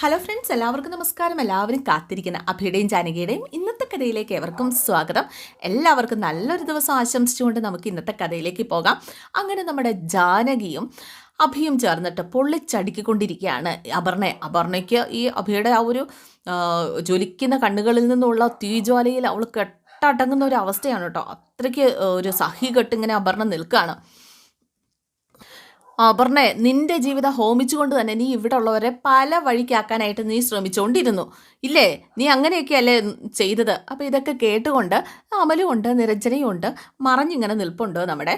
Hello friends എല്ലാവർക്കും നമസ്കാരം. എല്ലാവരും കാത്തിരിക്കുന്ന അഭിയുടെയും ജാനകിയുടെയും ഇന്നത്തെ കഥയിലേക്ക് എവർക്കും സ്വാഗതം. എല്ലാവർക്കും നല്ലൊരു ദിവസം ആശംസിച്ചുകൊണ്ട് നമുക്ക് ഇന്നത്തെ കഥയിലേക്ക് പോകാം. അങ്ങനെ നമ്മുടെ ജാനകിയും അഭിയും ചേർന്നിട്ട് പൊള്ളിച്ചടുക്കിക്കൊണ്ടിരിക്കുകയാണ്. അപർണയെ അപർണയ്ക്ക് ഈ അഭിയുടെ ആ ഒരു ജ്വലിക്കുന്ന കണ്ണുകളിൽ നിന്നുള്ള തീജ്വാലയിൽ അവൾ കെട്ടടങ്ങുന്ന ഒരു അവസ്ഥയാണ് കേട്ടോ. അത്രയ്ക്ക് ഒരു സഹി കെട്ടിങ്ങനെ അപർണ നിൽക്കുകയാണ്. അപർണെ നിന്റെ ജീവിതം ഹോമിച്ചുകൊണ്ട് തന്നെ നീ ഇവിടെ ഉള്ളവരെ പല വഴിക്കാക്കാനായിട്ട് നീ ശ്രമിച്ചുകൊണ്ടിരുന്നു ഇല്ലേ? നീ അങ്ങനെയൊക്കെയല്ലേ ചെയ്തത്? അപ്പോൾ ഇതൊക്കെ കേട്ടുകൊണ്ട് അമലും ഉണ്ട് നിരഞ്ജനയും ഉണ്ട് മറഞ്ഞിങ്ങനെ നിൽപ്പുണ്ട് നമ്മുടെ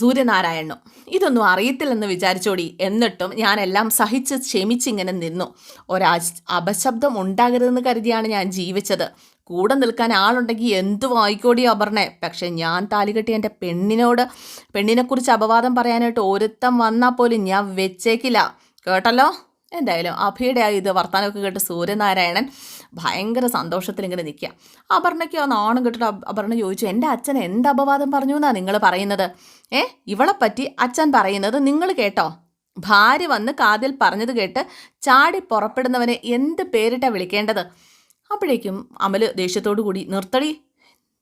സൂര്യനാരായണനും. ഇതൊന്നും അറിയത്തില്ലെന്ന് വിചാരിച്ചോടി. എന്നിട്ടും ഞാനെല്ലാം സഹിച്ച് ക്ഷമിച്ചിങ്ങനെ നിന്നു. ഒരാ അപശബ്ദം ഉണ്ടാകരുതെന്ന് കരുതിയാണ് ഞാൻ ജീവിച്ചത്. കൂടെ നിൽക്കാൻ ആളുണ്ടെങ്കിൽ എന്തു വായിക്കോടി അപർണേ? പക്ഷേ ഞാൻ താലികെട്ടി എന്റെ പെണ്ണിനോട് പെണ്ണിനെക്കുറിച്ച് അപവാദം പറയാനായിട്ട് ഒരുത്തം വന്നാൽ പോലും ഞാൻ വെച്ചേക്കില്ല. കേട്ടല്ലോ? എന്തായാലും അഭിയുടെ ആ ഇത് വർത്താനമൊക്കെ കേട്ട് സൂര്യനാരായണൻ ഭയങ്കര സന്തോഷത്തിൽ ഇങ്ങനെ നിൽക്കുക. അപർണയ്ക്ക് ആ നാണം കിട്ടിട്ട് അപ- അപർണ ചോദിച്ചു എന്റെ അച്ഛൻ എന്ത് അപവാദം പറഞ്ഞു എന്നാണ് നിങ്ങൾ പറയുന്നത്? ഏ? ഇവളെ പറ്റി അച്ഛൻ പറയുന്നത് നിങ്ങൾ കേട്ടോ? ഭാര്യ വന്ന് കാതിൽ പറഞ്ഞത് കേട്ട് ചാടി പുറപ്പെടുന്നവനെ എന്ത് പേരിട്ടാണ് വിളിക്കേണ്ടത്? അപ്പോഴേക്കും അമൽ ദേഷ്യത്തോടു കൂടി നിർത്തടി.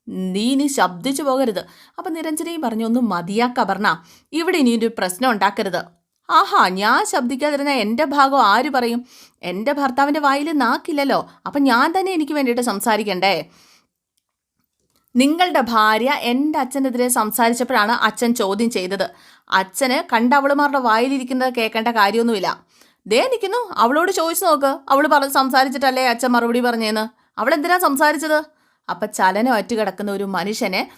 നീ ഇനി ശബ്ദിച്ചു പോകരുത് അപ്പം നിരഞ്ജനയും പറഞ്ഞു ഒന്ന് മതിയാക്ക പറഞ്ഞ ഇവിടെ ഇനി ഒരു പ്രശ്നം ഉണ്ടാക്കരുത്. ആഹാ ഞാൻ ശബ്ദിക്കാതിരുന്ന എന്റെ ഭാഗം ആര് പറയും? എന്റെ ഭർത്താവിന്റെ വായിൽ നാക്കില്ലല്ലോ. അപ്പം ഞാൻ തന്നെ എനിക്ക് വേണ്ടിയിട്ട് സംസാരിക്കണ്ടേ? നിങ്ങളുടെ ഭാര്യ എന്റെ അച്ഛനെതിരെ സംസാരിച്ചപ്പോഴാണ് അച്ഛൻ ചോദ്യം ചെയ്തത്. അച്ഛന് കണ്ടവളുമാരുടെ വായിലിരിക്കുന്നത് കേൾക്കേണ്ട കാര്യമൊന്നുമില്ല. ദേ നിൽക്കുന്നു അവളോട് ചോദിച്ചു നോക്ക്. അവൾ പറഞ്ഞ് സംസാരിച്ചിട്ടല്ലേ അച്ഛൻ മറുപടി പറഞ്ഞേന്ന്. അവൾ എന്തിനാ സംസാരിച്ചത്? അപ്പം ചലനം ഒറ്റ കിടക്കുന്ന ഒരു മനുഷ്യനെ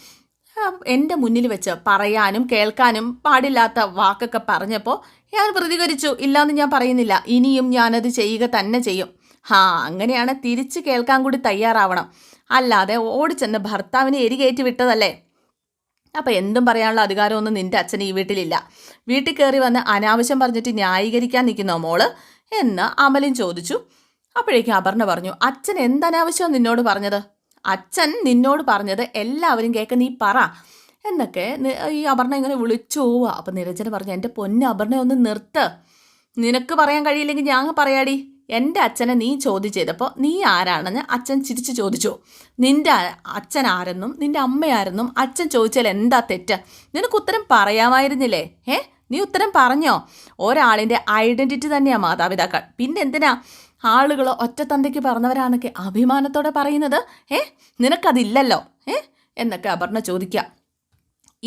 എന്റെ മുന്നിൽ വെച്ച് പറയാനും കേൾക്കാനും പാടില്ലാത്ത വാക്കൊക്കെ പറഞ്ഞപ്പോൾ ഞാൻ പ്രതികരിച്ചു. ഇല്ലാന്ന് ഞാൻ പറയുന്നില്ല. ഇനിയും ഞാനത് ചെയ്യുക തന്നെ ചെയ്യും. ഹാ അങ്ങനെയാണ് തിരിച്ച് കേൾക്കാൻ കൂടി തയ്യാറാവണം. അല്ലാതെ ഓടിച്ചെന്ന് ഭർത്താവിനെ എരികേറ്റി വിട്ടതല്ലേ? അപ്പം എന്തും പറയാനുള്ള അധികാരമൊന്നും നിന്റെ അച്ഛൻ ഈ വീട്ടിലില്ല. വീട്ടിൽ കയറി വന്ന് അനാവശ്യം പറഞ്ഞിട്ട് ന്യായീകരിക്കാൻ നിൽക്കുന്നോ മോൾ? എന്ന് അമലിൻ ചോദിച്ചു. അപ്പോഴേക്കും അപർണ പറഞ്ഞു അച്ഛൻ എന്തനാവശ്യം നിന്നോട് പറഞ്ഞത്? അച്ഛൻ നിന്നോട് പറഞ്ഞത് എല്ലാവരും കേൾക്ക നീ പറ. എന്നൊക്കെ ഈ അപർണ ഇങ്ങനെ വിളിച്ചു പോവുക. അപ്പം നിരഞ്ജന പറഞ്ഞു എന്റെ പൊന്ന് അപർണ ഒന്ന് നിർത്ത്. നിനക്ക് പറയാൻ കഴിയില്ലെങ്കിൽ ഞാൻ പറയാടി. എന്റെ അച്ഛനെ നീ ചോദ്യം ചെയ്തപ്പോൾ നീ ആരാണെന്ന് അച്ഛൻ ചിരിച്ച് ചോദിച്ചു. നിന്റെ അച്ഛൻ ആരെന്നും നിന്റെ അമ്മയാരെന്നും അച്ഛൻ ചോദിച്ചാൽ എന്താ തെറ്റ്? നിനക്ക് ഉത്തരം പറയാമായിരുന്നില്ലേ? ഏ നീ ഉത്തരം പറഞ്ഞോ? ഒരാളിന്റെ ഐഡന്റിറ്റി തന്നെയാണ് മാതാപിതാക്കൾ. പിന്നെ എന്തിനാ ആളുകൾ ഒറ്റത്തന്തയ്ക്ക് പറഞ്ഞവരാണൊക്കെ അഭിമാനത്തോടെ പറയുന്നത്? ഏ നിനക്കതില്ലല്ലോ? ഏ എന്നൊക്കെ അപർണ ചോദിക്കാം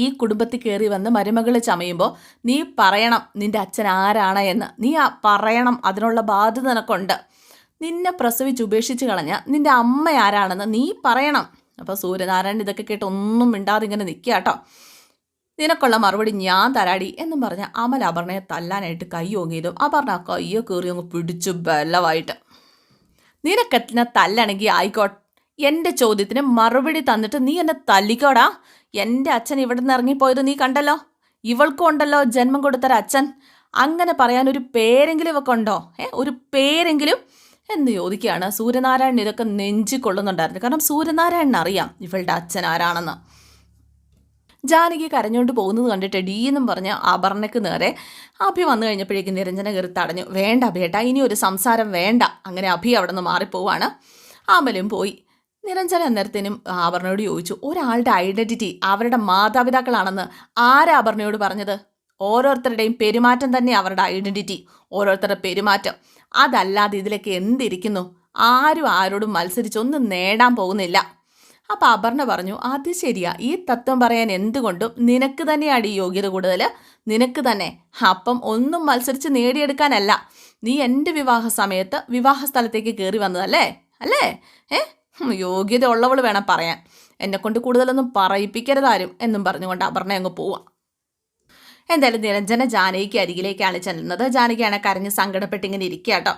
ഈ കുടുംബത്തിൽ കയറി വന്ന് മരുമകൾ ചമയുമ്പോൾ നീ പറയണം നിന്റെ അച്ഛൻ ആരാണ് എന്ന്. നീ പറയണം അതിനുള്ള ബാധ്യത നിനക്കുണ്ട്. നിന്നെ പ്രസവിച്ച് ഉപേക്ഷിച്ച് കളഞ്ഞ നിന്റെ അമ്മ ആരാണെന്ന് നീ പറയണം. അപ്പോൾ സൂര്യനാരായണൻ ഇതൊക്കെ കേട്ട് ഒന്നും മിണ്ടാതെ ഇങ്ങനെ നിൽക്കുക കേട്ടോ നിനക്കുള്ള മറുപടി ഞാൻ തരാടി എന്നും പറഞ്ഞ അമൽ അപർണയെ തല്ലാനായിട്ട് കൈ ഓങ്ങിയതും അപർണ കയ്യോ കയറി അങ്ങ് പിടിച്ചു ബലമായിട്ട്. നിനക്കെത്തിനെ തല്ലണെങ്കിൽ ആയിക്കോട്ടെ. എന്റെ ചോദ്യത്തിന് മറുപടി തന്നിട്ട് നീ എന്നെ തല്ലിക്കോടാ. എന്റെ അച്ഛൻ ഇവിടെ നിന്ന് ഇറങ്ങിപ്പോയത് നീ കണ്ടല്ലോ. ഇവൾക്കും ഉണ്ടല്ലോ ജന്മം കൊടുത്തൊരു അച്ഛൻ. അങ്ങനെ പറയാൻ ഒരു പേരെങ്കിലും ഇവക്ക് ഉണ്ടോ? ഏ ഒരു പേരെങ്കിലും? എന്ന് ചോദിക്കുകയാണ്. സൂര്യനാരായണൻ ഇതൊക്കെ നെഞ്ചി കൊള്ളുന്നുണ്ടായിരുന്നു. കാരണം സൂര്യനാരായണൻ അറിയാം ഇവളുടെ അച്ഛൻ ആരാണെന്ന്. ജാനകി കരഞ്ഞുകൊണ്ട് പോകുന്നത് കണ്ടിട്ട് ഡീ എന്നും പറഞ്ഞ് അപർണയ്ക്ക് നേരെ അഭി വന്നു കഴിഞ്ഞപ്പോഴേക്കും നിരഞ്ജന കയറി തടഞ്ഞു. വേണ്ട അഭിയേട്ടാ ഇനി ഒരു സംസാരം വേണ്ട. അങ്ങനെ അഭി അവിടെ നിന്ന് മാറിപ്പോവാണ്. അമലും പോയി. നിരഞ്ജന അന്നേരത്തിനും ആഭരണയോട് ചോദിച്ചു ഒരാളുടെ ഐഡന്റിറ്റി അവരുടെ മാതാപിതാക്കളാണെന്ന് ആരാ അപർണയോട് പറഞ്ഞത്? ഓരോരുത്തരുടെയും പെരുമാറ്റം തന്നെ അവരുടെ ഐഡന്റിറ്റി ഓരോരുത്തരുടെ പെരുമാറ്റം. അതല്ലാതെ ഇതിലൊക്കെ എന്തിരിക്കുന്നു? ആരും ആരോടും മത്സരിച്ചൊന്നും നേടാൻ പോകുന്നില്ല. അപ്പോൾ അപർണ പറഞ്ഞു അത് ശരിയാ. ഈ തത്വം പറയാൻ എന്തുകൊണ്ടും നിനക്ക് തന്നെയാണ് ഈ യോഗ്യത കൂടുതൽ നിനക്ക് തന്നെ. അപ്പം ഒന്നും മത്സരിച്ച് നേടിയെടുക്കാനല്ല. നീ എന്റെ വിവാഹ സമയത്ത് വിവാഹ സ്ഥലത്തേക്ക് കയറി വന്നതല്ലേ? അല്ലേ? ഏ? യോഗ്യത ഉള്ളവൾ വേണം പറയാൻ. എന്നെക്കൊണ്ട് കൂടുതലൊന്നും പറയിപ്പിക്കരുതാരും എന്നും പറഞ്ഞുകൊണ്ട് അപർണ അങ്ങ് പോവാം. എന്തായാലും നിരഞ്ജന ജാനകിക്ക് അരികിലേക്കാണ് ചെല്ലുന്നത്. ജാനകിയാണ് കരഞ്ഞ് സങ്കടപ്പെട്ടിങ്ങനെ ഇരിക്കുക കേട്ടോ.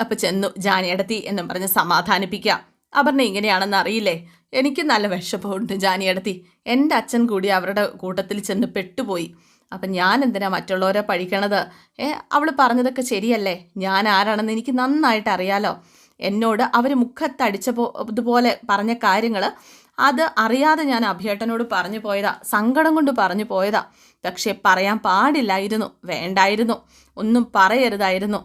അപ്പൊ ചെന്നു ജാനിയടത്തി എന്നും പറഞ്ഞ് സമാധാനിപ്പിക്കുക. അപർണ ഇങ്ങനെയാണെന്ന് അറിയില്ലേ? എനിക്ക് നല്ല വിഷപ്പുണ്ട് ജാനിയടത്തി എന്റെ അച്ഛൻ കൂടി അവരുടെ കൂട്ടത്തിൽ ചെന്ന് പെട്ടുപോയി. അപ്പം ഞാൻ എന്തിനാ മറ്റുള്ളവരെ പഴിക്കണത് ഏ അവൾ പറഞ്ഞതൊക്കെ ശരിയല്ലേ? ഞാൻ ആരാണെന്ന് എനിക്ക് നന്നായിട്ട് അറിയാലോ. എന്നോട് അവർ മുഖത്തടിച്ച ഇതുപോലെ പറഞ്ഞ കാര്യങ്ങൾ അത് അറിയാതെ ഞാൻ അഭിയേട്ടനോട് പറഞ്ഞു പോയതാ. സങ്കടം കൊണ്ട് പറഞ്ഞു പോയതാ. പക്ഷേ പറയാൻ പാടില്ലായിരുന്നു. വേണ്ടായിരുന്നു. ഒന്നും പറയരുതായിരുന്നു.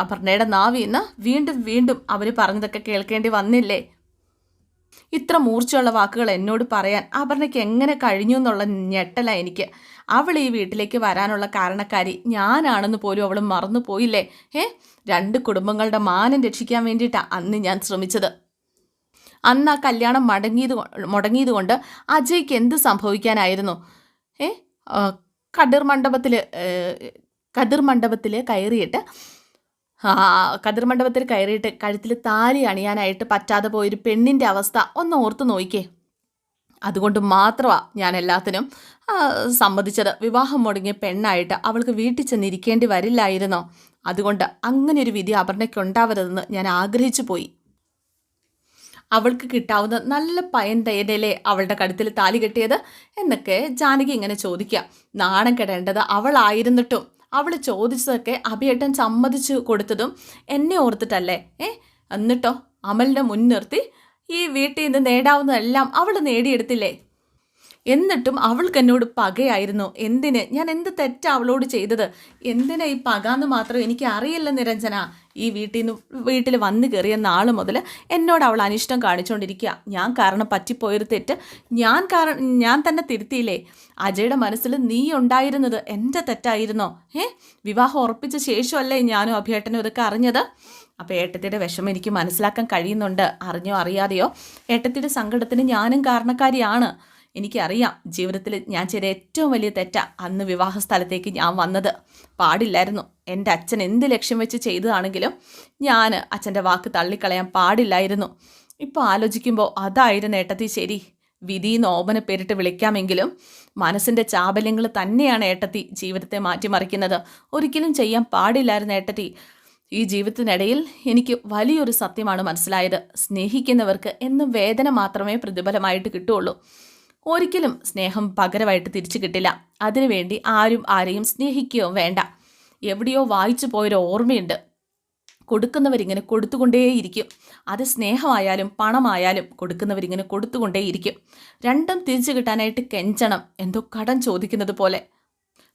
അപർണയുടെ നാവിന്ന് വീണ്ടും വീണ്ടും അവർ പറഞ്ഞതൊക്കെ കേൾക്കേണ്ടി വന്നില്ലേ? ഇത്ര മൂർച്ചയുള്ള വാക്കുകൾ എന്നോട് പറയാൻ അപർണയ്ക്ക് എങ്ങനെ കഴിഞ്ഞു എന്നുള്ള ഞെട്ടല എനിക്ക്. അവൾ ഈ വീട്ടിലേക്ക് വരാനുള്ള കാരണക്കാരി ഞാനാണെന്ന് പോലും അവൾ മറന്നു പോയില്ലേ? ഏ? രണ്ട് കുടുംബങ്ങളുടെ മാനം രക്ഷിക്കാൻ വേണ്ടിയിട്ടാണ് അന്ന് ഞാൻ ശ്രമിച്ചത്. അന്ന് ആ കല്യാണം മടങ്ങിയത് മുടങ്ങിയത് കൊണ്ട് അജയ്ക്ക് എന്ത് സംഭവിക്കാനായിരുന്നു? ഏ? കടിർ മണ്ഡപത്തിൽ കതിർ മണ്ഡപത്തിൽ കയറിയിട്ട് കതിർ മണ്ഡപത്തിൽ കയറിയിട്ട് കഴുത്തിൽ താലി അണിയാനായിട്ട് പറ്റാതെ പോയൊരു പെണ്ണിന്റെ അവസ്ഥ ഒന്ന് ഓർത്ത് നോക്കിക്കേ. അതുകൊണ്ട് മാത്രമാണ് ഞാൻ എല്ലാത്തിനും സമ്മതിച്ചത്. വിവാഹം മുടങ്ങിയ പെണ്ണായിട്ട് അവൾക്ക് വീട്ടിൽ ചെന്നിരിക്കേണ്ടി വരില്ലായിരുന്നോ. അതുകൊണ്ട് അങ്ങനെ ഒരു വിധി അപർണയ്ക്ക് ഉണ്ടാവരുതെന്ന് ഞാൻ ആഗ്രഹിച്ചു പോയി. അവൾക്ക് കിട്ടാവുന്ന നല്ല പയൻ തേനല്ലേ അവളുടെ കഴുത്തിൽ താലി കെട്ടിയത് എന്നൊക്കെ ജാനകി ഇങ്ങനെ ചോദിക്കുക. നാണം കെടേണ്ടത് അവളായിരുന്നിട്ടും. അവൾ ചോദിച്ചതൊക്കെ അഭിയേട്ടൻ സമ്മതിച്ചു കൊടുത്തതും എന്നെ ഓർത്തിട്ടല്ലേ? ഏ? എന്നിട്ടോ? അമലിനെ മുൻനിർത്തി ഈ വീട്ടിൽ നിന്ന് നേടാവുന്നതെല്ലാം അവൾ നേടിയെടുത്തില്ലേ? എന്നിട്ടും അവൾക്ക് എന്നോട് പകയായിരുന്നു. എന്തിന്? ഞാൻ എന്ത് തെറ്റാ അവളോട് ചെയ്തത്? എന്തിനാ ഈ പക എന്ന് മാത്രം എനിക്ക് അറിയില്ല നിരഞ്ജന. ഈ വീട്ടിൽ നിന്ന് വീട്ടിൽ വന്നു കയറിയ നാൾ മുതൽ എന്നോട് അവൾ അനിഷ്ടം കാണിച്ചുകൊണ്ടിരിക്കുക ഞാൻ കാരണം പറ്റിപ്പോയൊരു തെറ്റ് ഞാൻ കാരണം ഞാൻ തന്നെ തിരുത്തിയില്ലേ? അജയുടെ മനസ്സിൽ നീ ഉണ്ടായിരുന്നത് എന്റെ തെറ്റായിരുന്നോ? ഏ? വിവാഹം ഉറപ്പിച്ച ശേഷമല്ലേ ഞാനും അഭിയേട്ടനും ഇതൊക്കെ അറിഞ്ഞത്? അപ്പോൾ ഏട്ടത്തിയുടെ വിഷമം എനിക്ക് മനസ്സിലാക്കാൻ കഴിയുന്നുണ്ട്. അറിഞ്ഞോ അറിയാതെയോ? ഏട്ടത്തിയുടെ സങ്കടത്തിന് ഞാനും കാരണക്കാരിയാണ്. എനിക്കറിയാം ജീവിതത്തിൽ ഞാൻ ചെയ്ത ഏറ്റവും വലിയ തെറ്റാണ് അന്ന് വിവാഹ സ്ഥലത്തേക്ക് ഞാൻ വന്നത്. പാടില്ലായിരുന്നു. എന്റെ അച്ഛൻ എന്ത് ലക്ഷ്യം വെച്ച് ചെയ്തതാണെങ്കിലും ഞാൻ അച്ഛന്റെ വാക്ക് തള്ളിക്കളയാൻ പാടില്ലായിരുന്നു. ഇപ്പോൾ ആലോചിക്കുമ്പോൾ അതായിരുന്നു ഏട്ടത്തി ശരി. വിധി ഓപന പേരിട്ട് വിളിക്കാമെങ്കിലും മനസ്സിന്റെ ചാബല്യങ്ങൾ തന്നെയാണ് ഏട്ടത്തി ജീവിതത്തെ മാറ്റിമറിക്കുന്നത്. ഒരിക്കലും ചെയ്യാൻ പാടില്ലായിരുന്നു ഏട്ടത്തി. ഈ ജീവിതത്തിനിടയിൽ എനിക്ക് വലിയൊരു സത്യമാണ് മനസ്സിലായത്. സ്നേഹിക്കുന്നവർക്ക് എന്നും വേദന മാത്രമേ പ്രതിഫലമായിട്ട് കിട്ടുള്ളൂ ഒരിക്കലും സ്നേഹം പകരമായിട്ട് തിരിച്ചു കിട്ടില്ല. അതിനുവേണ്ടി ആരും ആരെയും സ്നേഹിക്കുകയോ വേണ്ട. എവിടെയോ വായിച്ചു പോയൊരു ഓർമ്മയുണ്ട്. കൊടുക്കുന്നവരിങ്ങനെ കൊടുത്തുകൊണ്ടേയിരിക്കും. അത് സ്നേഹമായാലും പണമായാലും കൊടുക്കുന്നവരിങ്ങനെ കൊടുത്തുകൊണ്ടേയിരിക്കും. രണ്ടും തിരിച്ചു കിട്ടാനായിട്ട് കെഞ്ചണം. എന്തോ കടം ചോദിക്കുന്നത് പോലെ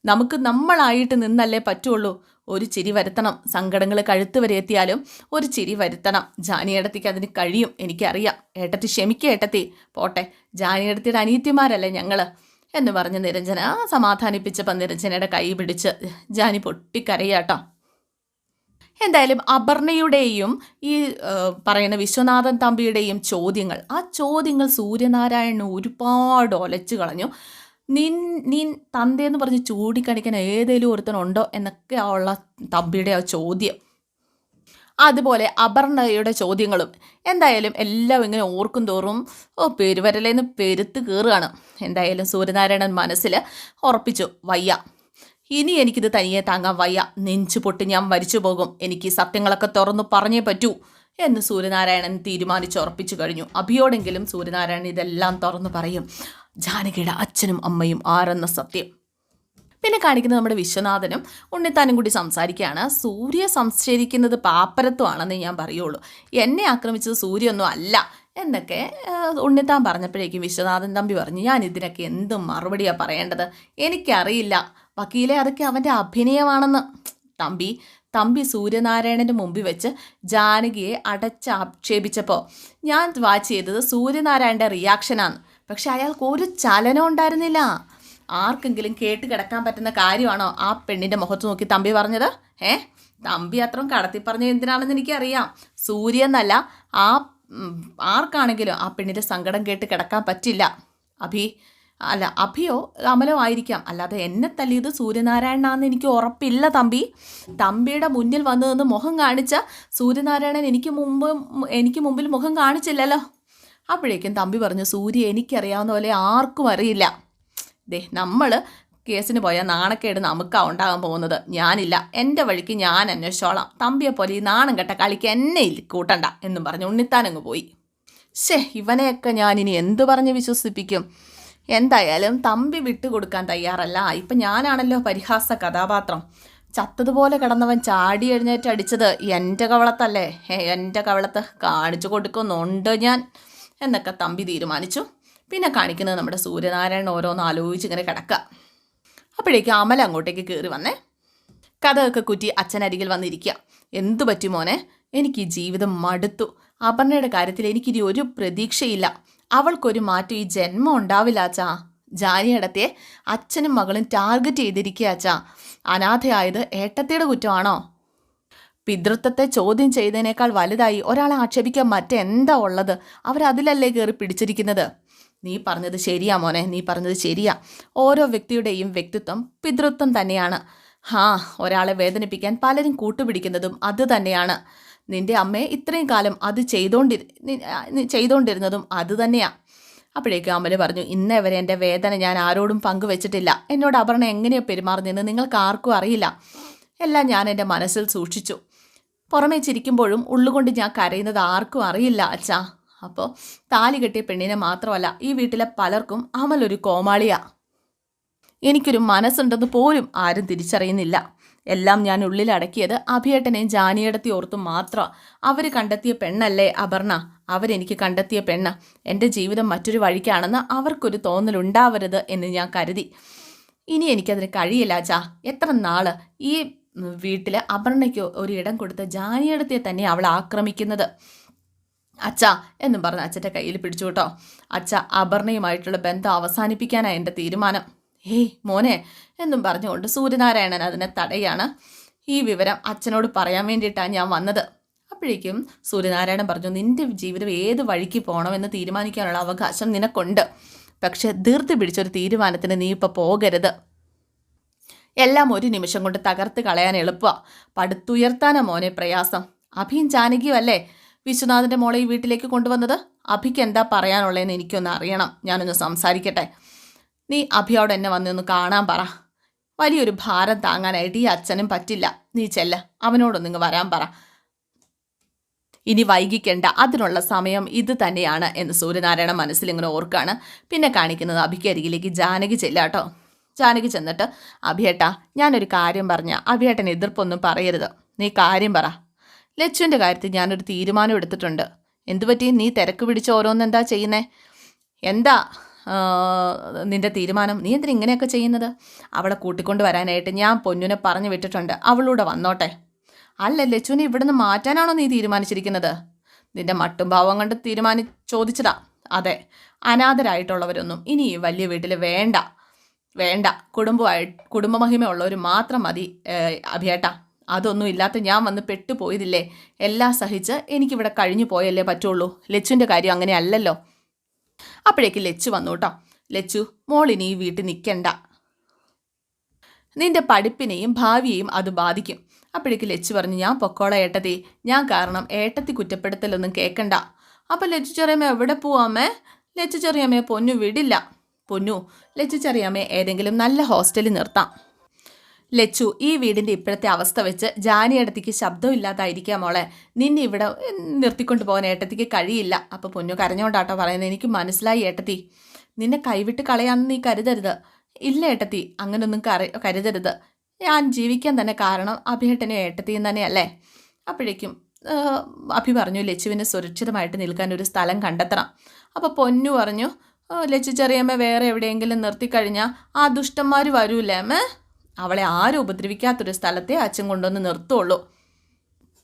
നമുക്ക് നമ്മളായിട്ട് നിന്നല്ലേ പറ്റുള്ളൂ. ഒരു ചിരി വരുത്തണം. സങ്കടങ്ങൾ കഴുത്ത് വരെ എത്തിയാലും ഒരു ചിരി വരുത്തണം. ജാനിയേടത്തിക്ക് അതിന് കഴിയും. എനിക്കറിയാം. ഏട്ടത്തി ക്ഷമിക്കുക ഏട്ടത്തി. പോട്ടെ. ജാനിയേടത്തിയുടെ അനീത്യമാരല്ലേ ഞങ്ങൾ എന്ന് പറഞ്ഞ് നിരഞ്ജന സമാധാനിപ്പിച്ചപ്പോൾ നിരഞ്ജനയുടെ കൈ പിടിച്ച് ജാനി പൊട്ടിക്കരയാട്ടോ. എന്തായാലും അപർണയുടെയും ഈ പറയുന്ന വിശ്വനാഥൻ തമ്പിയുടെയും ചോദ്യങ്ങൾ ആ ചോദ്യങ്ങൾ സൂര്യനാരായണ ഒരുപാട് ഒലച്ചു കളഞ്ഞു. നിൻ നീൻ തന്തേന്ന് പറഞ്ഞ് ചൂടിക്കണിക്കാൻ ഏതെങ്കിലും ഒരുത്തനുണ്ടോ എന്നൊക്കെ ഉള്ള തമ്പിയുടെ ആ ചോദ്യം. അതുപോലെ അപർണയുടെ ചോദ്യങ്ങളും. എന്തായാലും എല്ലാം ഇങ്ങനെ ഓർക്കും തോറും ഓ പെരുവരലേന്ന് പെരുത്ത് കയറുകയാണ് എന്തായാലും സൂര്യനാരായണൻ മനസ്സിൽ ഉറപ്പിച്ചു വയ്യ. ഇനി എനിക്കിത് തനിയെ താങ്ങാൻ വയ്യ. നെഞ്ചു പൊട്ടി ഞാൻ മരിച്ചു പോകും. എനിക്ക് സത്യങ്ങളൊക്കെ തുറന്നു പറഞ്ഞേ പറ്റൂ എന്ന് സൂര്യനാരായണൻ തീരുമാനിച്ചുറപ്പിച്ചു കഴിഞ്ഞു. അഭിയോടെങ്കിലും സൂര്യനാരായണൻ ഇതെല്ലാം തുറന്നു പറയും. ജാനകിയുടെ അച്ഛനും അമ്മയും ആരെന്ന സത്യം. പിന്നെ കാണിക്കുന്നത് നമ്മുടെ വിശ്വനാഥനും ഉണ്ണിത്താനും കൂടി സംസാരിക്കുകയാണ്. സൂര്യ സംശയിക്കുന്നത് പാപ്പരത്വമാണെന്ന് ഞാൻ പറയുള്ളൂ. എന്നെ ആക്രമിച്ചത് സൂര്യൊന്നും അല്ല എന്നൊക്കെ ഉണ്ണിത്താൻ പറഞ്ഞപ്പോഴേക്കും വിശ്വനാഥൻ തമ്പി പറഞ്ഞു ഞാൻ ഇതിനൊക്കെ എന്ത് മറുപടിയാണ് പറയേണ്ടത്? എനിക്കറിയില്ല. വക്കീലെ അതൊക്കെ അവന്റെ അഭിനയമാണെന്ന്. തമ്പി തമ്പി സൂര്യനാരായണന്റെ മുമ്പിൽ വെച്ച് ജാനകിയെ അടച്ച് ആക്ഷേപിച്ചപ്പോൾ ഞാൻ വാച്ച് ചെയ്തത് സൂര്യനാരായണന്റെ റിയാക്ഷനാണ് പക്ഷെ അയാൾക്ക് ഒരു ചലനം ഉണ്ടായിരുന്നില്ല. ആർക്കെങ്കിലും കേട്ട് കിടക്കാൻ പറ്റുന്ന കാര്യമാണോ ആ പെണ്ണിന്റെ മുഖത്ത് നോക്കി തമ്പി പറഞ്ഞത്? ഏ? തമ്പി അത്രയും കടത്തി പറഞ്ഞത് എന്തിനാണെന്ന് എനിക്കറിയാം. സൂര്യ എന്നല്ല ആ ആർക്കാണെങ്കിലും ആ പെണ്ണിന്റെ സങ്കടം കേട്ട് കിടക്കാൻ പറ്റില്ല. അഭി അല്ല അഭിയോ അമലോ ആയിരിക്കാം. അല്ലാതെ എന്നെ തല്ലിയത് സൂര്യനാരായണനാന്ന് എനിക്ക് ഉറപ്പില്ല തമ്പി. തമ്പിയുടെ മുന്നിൽ വന്നു നിന്ന് മുഖം കാണിച്ച സൂര്യനാരായണൻ എനിക്ക് മുമ്പ് എനിക്ക് മുമ്പിൽ മുഖം കാണിച്ചില്ലല്ലോ. അപ്പോഴേക്കും തമ്പി പറഞ്ഞു സൂര്യ എനിക്കറിയാവുന്ന പോലെ ആർക്കും അറിയില്ല. ദേ നമ്മൾ കേസിന് പോയാൽ നാണക്കേട് നമുക്കാ ഉണ്ടാകാൻ പോകുന്നത്. ഞാനില്ല. എന്റെ വഴിക്ക് ഞാൻ അന്വേഷിച്ചോളാം. തമ്പിയെ പോലെ ഈ നാണം കെട്ട കളിക്ക് എന്നെ കൂട്ടണ്ട എന്നും പറഞ്ഞ് ഉണ്ണിത്താനങ്ങ് പോയി. ശേ ഇവനെയൊക്കെ ഞാനിനി എന്തു പറഞ്ഞ് വിശ്വസിപ്പിക്കും? എന്തായാലും തമ്പി വിട്ടുകൊടുക്കാൻ തയ്യാറല്ല. ഇപ്പം ഞാനാണല്ലോ പരിഹാസ കഥാപാത്രം. ചത്തതുപോലെ കിടന്നവൻ ചാടി എഴുന്നേറ്റ് അടിച്ചത് എന്റെ കവളത്തല്ലേ? എന്റെ കവളത്ത് കാണിച്ചു കൊടുക്കുന്നുണ്ട് ഞാൻ. എന്നൊക്കെ തമ്പി തീരുമാനിച്ചു. പിന്നെ കാണിക്കുന്നത് നമ്മുടെ സൂര്യനാരായണൻ ഓരോന്ന് ആലോചിച്ച് ഇങ്ങനെ കിടക്കുക അപ്പോഴേക്കും അമൽ അങ്ങോട്ടേക്ക് കയറി വന്നേ. കഥയൊക്കെ കുറ്റി അച്ഛനരികിൽ വന്നിരിക്കുക എന്തു പറ്റി മോനെ? എനിക്ക് ഈ ജീവിതം മടുത്തു. അപർണയുടെ കാര്യത്തിൽ എനിക്കിനി ഒരു പ്രതീക്ഷയില്ല. അവൾക്കൊരു മാറ്റം ഈ ജന്മം ഉണ്ടാവില്ല അച്ഛാ. ജാനിയടത്തെ അച്ഛനും മകളും ടാർഗറ്റ് ചെയ്തിരിക്കുക അച്ഛാ. അനാഥയായത് ഏട്ടത്തിയുടെ കുറ്റമാണോ? പിതൃത്വത്തെ ചോദ്യം ചെയ്തതിനേക്കാൾ വലുതായി ഒരാളെ ആക്ഷേപിക്കാൻ മറ്റെന്താ ഉള്ളത്? അവരതിലല്ലേ കയറി പിടിച്ചിരിക്കുന്നത്? നീ പറഞ്ഞത് ശരിയാ മോനെ നീ പറഞ്ഞത് ശരിയാ. ഓരോ വ്യക്തിയുടെയും വ്യക്തിത്വം പിതൃത്വം തന്നെയാണ്. ഹാ ഒരാളെ വേദനിപ്പിക്കാൻ പലരും കൂട്ടുപിടിക്കുന്നതും അത് തന്നെയാണ്. നിന്റെ അമ്മയെ ഇത്രയും കാലം അത് ചെയ്തോണ്ടി ചെയ്തുകൊണ്ടിരുന്നതും അത് തന്നെയാ. അപ്പോഴേക്കും അമ്മൽ പറഞ്ഞു ഇന്നേ വരെ എന്റെ വേദന ഞാൻ ആരോടും പങ്കുവെച്ചിട്ടില്ല. എന്നോട് അപർണ എങ്ങനെയാണ് പെരുമാറുന്നതെന്ന് നിങ്ങൾക്ക് ആർക്കും അറിയില്ല. എല്ലാം ഞാൻ എന്റെ മനസ്സിൽ സൂക്ഷിച്ചു. പുറമേ ചിരിക്കുമ്പോഴും ഉള്ളുകൊണ്ട് ഞാൻ കരയുന്നത് ആർക്കും അറിയില്ല അച്ഛാ. അപ്പോൾ താലി കെട്ടിയ പെണ്ണിനെ മാത്രമല്ല ഈ വീട്ടിലെ പലർക്കും അമൽ ഒരു കോമാളിയാ. എനിക്കൊരു മനസ്സുണ്ടെന്ന് പോലും ആരും തിരിച്ചറിയുന്നില്ല. എല്ലാം ഞാൻ ഉള്ളിൽ അടക്കിയത് അഭിയേട്ടനെയും ജാനിയേടത്തി ഓർത്തും മാത്രം. അവർ കണ്ടെത്തിയ പെണ്ണല്ലേ അപർണ? അവരെനിക്ക് കണ്ടെത്തിയ പെണ്ണ്. എന്റെ ജീവിതം മറ്റൊരു വഴിക്കാണെന്ന് അവർക്കൊരു തോന്നലുണ്ടാവരുത് എന്ന് ഞാൻ കരുതി. ഇനി എനിക്കതിന് കഴിയില്ല ചാ എത്ര നാൾ? ഈ വീട്ടിൽ അപർണയ്ക്ക് ഒരു ഇടം കൊടുത്ത് ജാനിയടത്തെ തന്നെ അവൾ ആക്രമിക്കുന്നത്. അച്ഛ എന്നും പറഞ്ഞ് അച്ഛന്റെ കയ്യിൽ പിടിച്ചു കേട്ടോ. അച്ഛ അപർണയുമായിട്ടുള്ള ബന്ധം അവസാനിപ്പിക്കാനാണ് എന്റെ തീരുമാനം. ഹേയ് മോനെ എന്നും പറഞ്ഞുകൊണ്ട് സൂര്യനാരായണൻ അതിനെ തടയാണ്. ഈ വിവരം അച്ഛനോട് പറയാൻ വേണ്ടിയിട്ടാണ് ഞാൻ വന്നത്. അപ്പോഴേക്കും സൂര്യനാരായണൻ പറഞ്ഞു നിന്റെ ജീവിതം ഏത് വഴിക്ക് പോകണമെന്ന് തീരുമാനിക്കാനുള്ള അവകാശം നിനക്കുണ്ട്. പക്ഷേ ധീർത്തി പിടിച്ചൊരു തീരുമാനത്തിന് നീ ഇപ്പോൾ പോകരുത്. എല്ലാം ഒരു നിമിഷം കൊണ്ട് തകർത്ത് കളയാൻ എളുപ്പമാണ് പടുത്തുയർത്താനാ മോനെ പ്രയാസം. അഭിയും ജാനകിയും അല്ലേ? വിശ്വനാഥന്റെ മോളെ ഈ വീട്ടിലേക്ക് കൊണ്ടുവന്നത്? അഭിക്ക് എന്താ പറയാനുള്ളതെന്ന് എനിക്കൊന്ന് അറിയണം. ഞാനൊന്ന് സംസാരിക്കട്ടെ. നീ അഭിയോട് എന്നെ വന്നൊന്ന് കാണാൻ പറ. വലിയൊരു ഭാരം താങ്ങാനായിട്ട് ഈ അച്ഛനും പറ്റില്ല. നീ ചെല്ല. അവനോടൊന്നിങ്ങ് വരാൻ പറ. ഇനി വൈകിക്കേണ്ട. അതിനുള്ള സമയം ഇത് തന്നെയാണ് എന്ന് സൂര്യനാരായണ മനസ്സിലിങ്ങനെ ഓർക്കാണ്. പിന്നെ കാണിക്കുന്നത് അഭിക്ക് അരികിലേക്ക് ജാനകി ചെല്ലാട്ടോ. ജാനകി ചെന്നിട്ട് അഭിയേട്ടാ ഞാനൊരു കാര്യം പറഞ്ഞ അഭിയേട്ടൻ എതിർപ്പൊന്നും പറയരുത്. നീ കാര്യം പറ. ലച്ചുവിന്റെ കാര്യത്തിൽ ഞാനൊരു തീരുമാനം എടുത്തിട്ടുണ്ട്. എന്തുപറ്റി നീ തിരക്ക് പിടിച്ച് ഓരോന്നെന്താ ചെയ്യുന്നേ? എന്താ നിന്റെ തീരുമാനം? നീ എന്തിനാ ഇങ്ങനെയൊക്കെ ചെയ്യുന്നത്? അവളെ കൂട്ടിക്കൊണ്ട് വരാനായിട്ട് ഞാൻ പൊന്നുനെ പറഞ്ഞു വിട്ടിട്ടുണ്ട്. അവളൂടെ വന്നോട്ടെ. അല്ല ലച്ചുവിനെ ഇവിടുന്ന് മാറ്റാനാണോ നീ തീരുമാനിച്ചിരിക്കുന്നത്? നിന്റെ മട്ടും ഭാവം കണ്ട് തീരുമാനി ചോദിച്ചതാ. അതെ അനാഥരായിട്ടുള്ളവരൊന്നും ഇനി ഈ വലിയ വീട്ടിൽ വേണ്ട. വേണ്ട. കുടുംബമായി കുടുംബമഹിമയുള്ളവർ മാത്രം മതി അഭിയേട്ട. അതൊന്നും ഇല്ലാത്ത ഞാൻ വന്ന് പെട്ടുപോയതില്ലേ? എല്ലാം സഹിച്ച് എനിക്കിവിടെ കഴിഞ്ഞു പോയല്ലേ പറ്റുള്ളൂ. ലച്ചുവിന്റെ കാര്യം അങ്ങനെ അല്ലല്ലോ. അപ്പോഴേക്ക് ലച്ചു വന്നു കേട്ടോ. ലച്ചു മോളിനി ഈ വീട്ടിൽ നിൽക്കണ്ട. നിന്റെ പഠിപ്പിനെയും ഭാവിയെയും അത് ബാധിക്കും. അപ്പോഴേക്ക് ലച്ചു പറഞ്ഞു ഞാൻ പൊക്കോള ഏട്ടത്തി. ഞാൻ കാരണം ഏട്ടത്തി കുറ്റപ്പെടുത്തലൊന്നും കേൾക്കണ്ട അപ്പം ലച്ചു ചെറിയമ്മ എവിടെ പോവാമേ ലച്ചു ചെറിയമ്മയെ പൊന്നു വിടില്ല. പൊന്നു. ലച്ചു ചെറിയമ്മയെ ഏതെങ്കിലും നല്ല ഹോസ്റ്റലിൽ നിർത്താം. ലച്ചു ഈ വീടിന്റെ ഇപ്പോഴത്തെ അവസ്ഥ വെച്ച് ജാനിയടത്തിക്ക് ശബ്ദമില്ലാതായിരിക്കാം മോളെ. നിന്നെ ഇവിടെ നിർത്തിക്കൊണ്ട് പോകാൻ ഏട്ടത്തിക്ക് കഴിയില്ല. അപ്പോൾ പൊന്നു കരഞ്ഞോണ്ടാട്ടോ പറയുന്നത് എനിക്ക് മനസ്സിലായി ഏട്ടത്തി. നിന്നെ കൈവിട്ട് കളയാമെന്ന് നീ കരുതരുത്. ഇല്ല ഏട്ടത്തി അങ്ങനൊന്നും കര കരുതരുത്. ഞാൻ ജീവിക്കാൻ തന്നെ കാരണം അഭിയേട്ടനും ഏട്ടത്തിയും തന്നെയല്ലേ? അപ്പോഴേക്കും അഭി പറഞ്ഞു ലച്ചുവിനെ സുരക്ഷിതമായിട്ട് നിൽക്കാൻ ഒരു സ്ഥലം കണ്ടെത്തണം. അപ്പോൾ പൊന്നു പറഞ്ഞു "ആ, ലച്ചു ചെറിയമ്മ വേറെ എവിടെയെങ്കിലും നിർത്തിക്കഴിഞ്ഞാൽ ആ ദുഷ്ടന്മാർ വരൂലേ അവളെ ആരും ഉപദ്രവിക്കാത്തൊരു സ്ഥലത്തെ അച്ഛൻ കൊണ്ടുവന്ന് നിർത്തുള്ളൂ.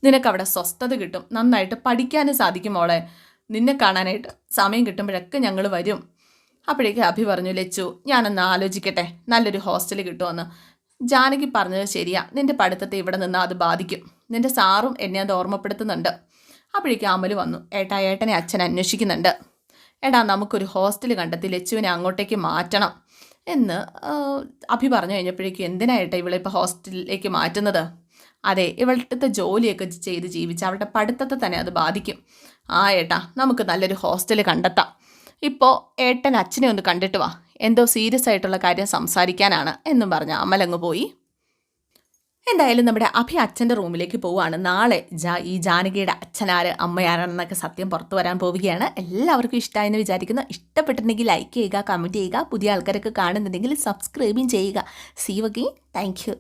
നിനക്കവിടെ സ്വസ്ഥത കിട്ടും. നന്നായിട്ട് പഠിക്കാനും സാധിക്കും മോളെ. നിന്നെ കാണാനായിട്ട് സമയം കിട്ടുമ്പോഴൊക്കെ ഞങ്ങൾ വരും. അപ്പോഴേക്ക് അഭി പറഞ്ഞു ലച്ചു ഞാനൊന്ന് ആലോചിക്കട്ടെ. നല്ലൊരു ഹോസ്റ്റൽ കിട്ടുമെന്ന് ജാനകി പറഞ്ഞത് ശരിയാ. നിന്റെ പഠിത്തത്തെ ഇവിടെ നിന്ന് അത് ബാധിക്കും. നിന്റെ സാറും എന്നെ അത് ഓർമ്മപ്പെടുത്തുന്നുണ്ട്. അപ്പോഴേക്കും അമൽ വന്നു. ഏട്ടാ ഏട്ടനെ അച്ഛൻ അന്വേഷിക്കുന്നുണ്ട്. എടാ നമുക്കൊരു ഹോസ്റ്റൽ കണ്ടെത്തി ലച്ചുവിനെ അങ്ങോട്ടേക്ക് മാറ്റണം എന്ന് അഭി പറഞ്ഞു കഴിഞ്ഞപ്പോഴേക്കും എന്തിനാ ഏട്ടാ ഇവളെ ഇപ്പോൾ ഹോസ്റ്റലിലേക്ക് മാറ്റുന്നത്? അതെ ഇവളുടെ ജോലിയൊക്കെ ചെയ്ത് ജീവിച്ച അവളുടെ പഠിത്തത്തെ തന്നെ അത് ബാധിക്കും. ആ ഏട്ടാ നമുക്ക് നല്ലൊരു ഹോസ്റ്റൽ കണ്ടെത്താം. ഇപ്പോൾ ഏട്ടൻ അച്ഛനെ ഒന്ന് കണ്ടിട്ട് വാ. എന്തോ സീരിയസ് ആയിട്ടുള്ള കാര്യം സംസാരിക്കാനാണ് എന്നും പറഞ്ഞ അമലങ്ങ് പോയി. എന്തായാലും നമ്മുടെ അഭി അച്ഛന്റെ റൂമിലേക്ക് പോവുകയാണ്. നാളെ ജാ ഈ ജാനകിയുടെ അച്ഛനാര് അമ്മയാരാണെന്നൊക്കെ സത്യം പുറത്തു വരാൻ പോവുകയാണ്. എല്ലാവർക്കും ഇഷ്ടമായെന്ന് വിചാരിക്കുന്നു. ഇഷ്ടപ്പെട്ടിട്ടുണ്ടെങ്കിൽ ലൈക്ക് ചെയ്യുക കമന്റ് ചെയ്യുക. പുതിയ ആൾക്കാരൊക്കെ കാണുന്നുണ്ടെങ്കിൽ സബ്സ്ക്രൈബും ചെയ്യുക. See വകയും thank